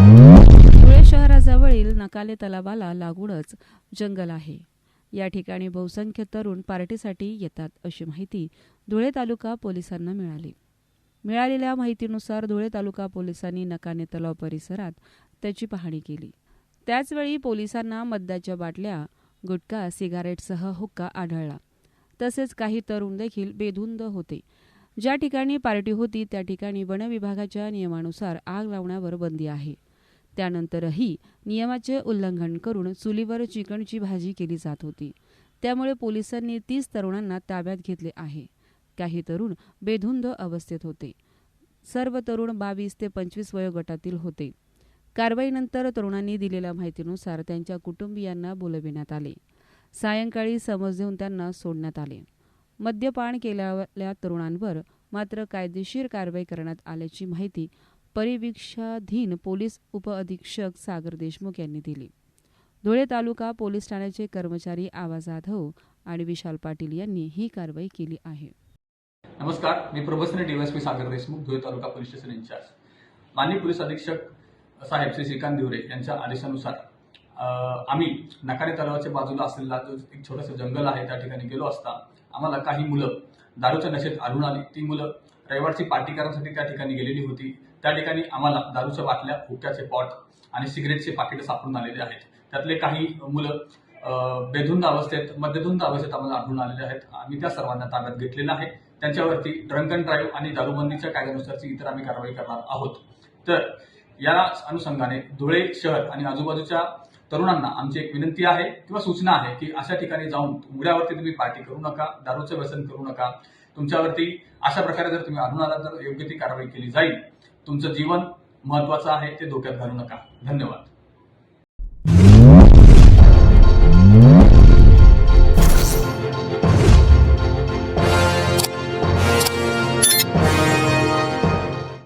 धुळे शहराजवळील नकाले तलावाला लागूनच जंगल आहे. या ठिकाणी बहुसंख्य तरुण पार्टीसाठी येतात अशी माहिती धुळे तालुका पोलिसांना मिळाली. मिळालेल्या माहितीनुसार धुळे तालुका पोलिसांनी नकाने तलाव परिसरात त्याची पाहणी केली. त्याचवेळी पोलिसांना मद्याच्या बाटल्या गुटखा सिगारेटसह हुक्का आढळला. तसेच काही तरुण देखील बेधुंद होते. ज्या ठिकाणी पार्टी होती त्या ठिकाणी वन विभागाच्या नियमानुसार आग लावण्यावर बंदी आहे. त्यानंतरही नियमाचे उल्लंघन करून चुलीवर चिकनची भाजी केली जात होती. त्यामुळे पोलिसांनी तीस तरुणांना ताब्यात घेतले आहे. काही तरुण बेधुंद अवस्थेत होते. सर्व तरुण बावीस ते पंचवीस वयोगटातील होते. कारवाईनंतर तरुणांनी दिलेल्या माहितीनुसार त्यांच्या कुटुंबियांना बोलविण्यात आले. सायंकाळी समज देऊन त्यांना सोडण्यात आले. मद्यपान केलेल्या तरुणांवर मात्र कायदेशीर कारवाई करण्यात आल्याची माहिती परिवीक्षाधीन पोलीस उपअधीक्षक सागर देशमुख यांनी दिली. धुळे तालुका पोलीस ठाण्याचे कर्मचारी आवाज जाधव हो आणि विशाल पाटील यांनी ही कारवाई केली आहे. नमस्कार मी प्रबसने DYSP Sagar Deshmukh Dhule taluka police station incharge. माननीय पोलीस अधीक्षक साहेब श्री श्रीकांत दिवरे यांच्या आदेशानुसार आम्ही नकारे तलावाच्या बाजूला असलेला जो एक छोटंसं जंगल आहे त्या ठिकाणी गेलो असता आम्हाला काही मुलं दारूच्या नशेत आढळून आली. ती मुलं रविवारची पार्टी करण्यासाठी त्या ठिकाणी गेलेली होती. त्या ठिकाणी आम्हाला दारूच्या बाटल्या हुक्क्याचे पॉट आणि सिगरेटचे पाकिटं सापडून आलेले आहेत. त्यातले काही मुलं बेधुंद अवस्थेत मध्यधुंद अवस्थेत आम्हाला आढळून आलेले आहेत. आम्ही त्या सर्वांना ताब्यात घेतलेलं आहे. त्यांच्यावरती ड्रंक अँड ड्राईव्ह आणि दारूबंदीच्या कायद्यानुसारची इतर आम्ही कारवाई करणार आहोत. तर या अनुषंगाने धुळे शहर आणि आजूबाजूच्या तरुणांना आमची एक विनंती आहे किंवा सूचना आहे की अशा ठिकाणी जाऊन उघड्यावरती तुम्ही पार्टी करू नका दारूचं व्यसन करू नका. तुमच्यावरती अशा प्रकारे जर तुम्ही आढळून आला तर योग्य ती कारवाई केली जाईल. तुमचं जीवन महत्वाचं आहे ते धोक्यात घालू नका. धन्यवाद.